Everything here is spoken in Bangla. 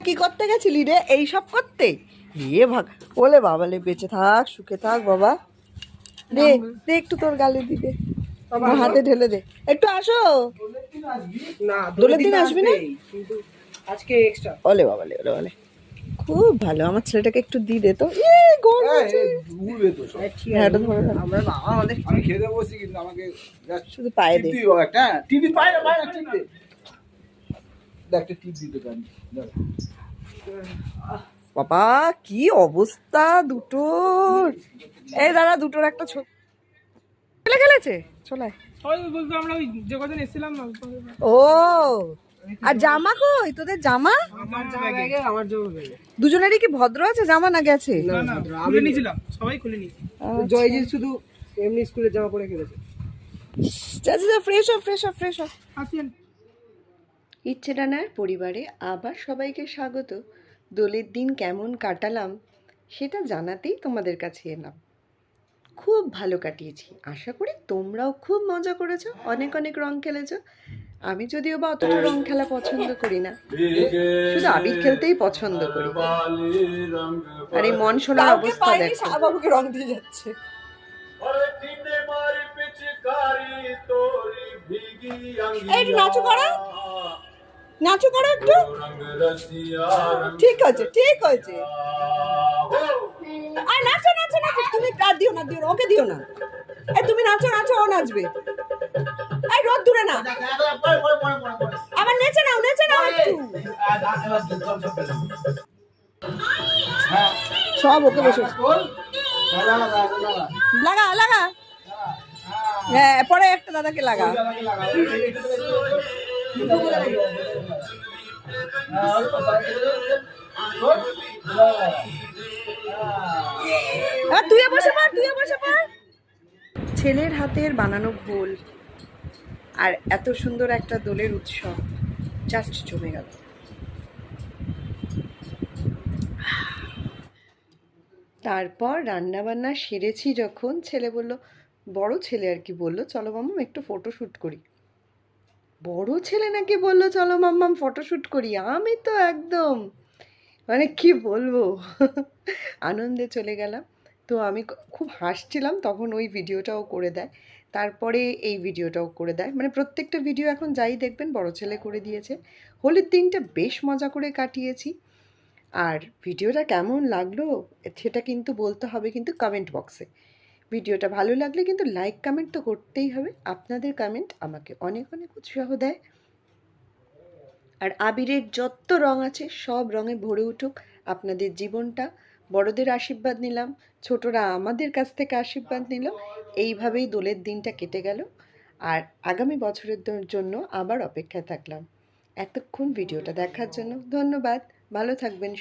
কি করতে গেছিলি রে? এই সব করতে? এ ভাগ ওলে বাবালে বেঁচে থাক সুখে থাক বাবা। দে দে একটু তোর গালে দি দে। আমার হাতে ঢেলে দে। একটু আসো। না দোলের দিন আসবি না? আজকে এক্সট্রা ওলে বাবালে ওলে খুব ভালো আমার ছেলেটাকে একটু দি দে তো। এ আছে। সব। হ্যাঁ, এটা ধরে আমরা বাবা আমাদের আমি খেতে বসছি কিন্তু আমাকে শুধু পায়ে দে। টিপ একটা টিভি পায় না পায় না টিপ দে দেখ একটা টিপ দিতে পারি বাবা কি অবস্থা দুটোর? এই দাদা দুটোর একটা ছোট খেলে খেলেছে ও আর জামা কই? তোদের জামা? দুজনেরই কি ভদ্র আছে? জামা না গেছে? না না খুলে নিয়েছিলাম সবাই খুলে নিয়েছি। জয়জিৎ শুধু এমনি স্কুলে জামা পরে খেলেছে ফ্রেশ ফ্রেশ ফ্রেশ হ আসেন ইচ্ছে ডানার পরিবারে আবার সবাইকে স্বাগত। দোলের দিন কেমন কাটালাম সেটা জানাতেই তোমাদের কাছে এলাম। খুব ভালো কাটিয়েছি। আশা করি তোমরাও খুব মজা করেছ অনেক অনেক রং খেলেছো। আমি যদিও বা অতটা রং খেলা পছন্দ করি না। শুধু আবির খেলতেই পছন্দ করি। আর এই মন শোনার অবস্থা দেখো। বাবুকে রং দিয়ে যাচ্ছে। এই নাচু করো। নাচু করো একটু। ঠিক আছে ঠিক আছে। আর নাচো নাচো নাচো। তুমি আর দিও না দিও না, ওকে দিও না। এই, তুমি নাচো নাচো, ও নাচবে। এই রোদ দূরে না। আবার নেচে নাও নেচে নাও একটু। সব ওকে বসে লাগা লাগা। হ্যাঁ পরে একটা দাদাকে লাগা। ছেলের হাতের বানানো ঘোল আর এত সুন্দর একটা দোলের উৎসব জাস্ট জমে গেল। তারপর রান্না বান্না সেরেছি যখন, ছেলে বলল, বড় ছেলে আর কি বলল? চলো মাম্মাম একটু ফটো শ্যুট করি। বড় ছেলে নাকি বলল, চলো মাম্মাম ফটোশ্যুট করি। আমি তো একদম মানে কি বলব? আনন্দে চলে গেলাম। তো আমি খুব হাসছিলাম, তখন ওই ভিডিওটাও করে দেয়। তারপরে এই ভিডিওটাও করে দেয়। মানে প্রত্যেকটা ভিডিও এখন যাই দেখবেন, বড় ছেলে করে দিয়েছে। হোলির দিনটা বেশ মজা করে কাটিয়েছি। আর ভিডিওটা কেমন লাগল, সেটা কিন্তু বলতে হবে কিন্তু কমেন্ট বক্সে ভিডিওটা ভালো লাগলে কিন্তু লাইক কমেন্ট তো করতেই হবে। আপনাদের কমেন্ট আমাকে অনেক অনেক উৎসাহ দেয়। আর আবিরের যত রং আছে, সব রঙে ভরে উঠুক। আপনাদের জীবনটা, বড়দের আশীর্বাদ নিলাম, ছোটরা আমাদের কাছ থেকে আশীর্বাদ নিল। এইভাবেই দোলের দিনটা কেটে গেল। আর আগামী বছরের জন্য আবার অপেক্ষায় থাকলাম। এতক্ষণ ভিডিওটা দেখার জন্য ধন্যবাদ। ভালো থাকবেন।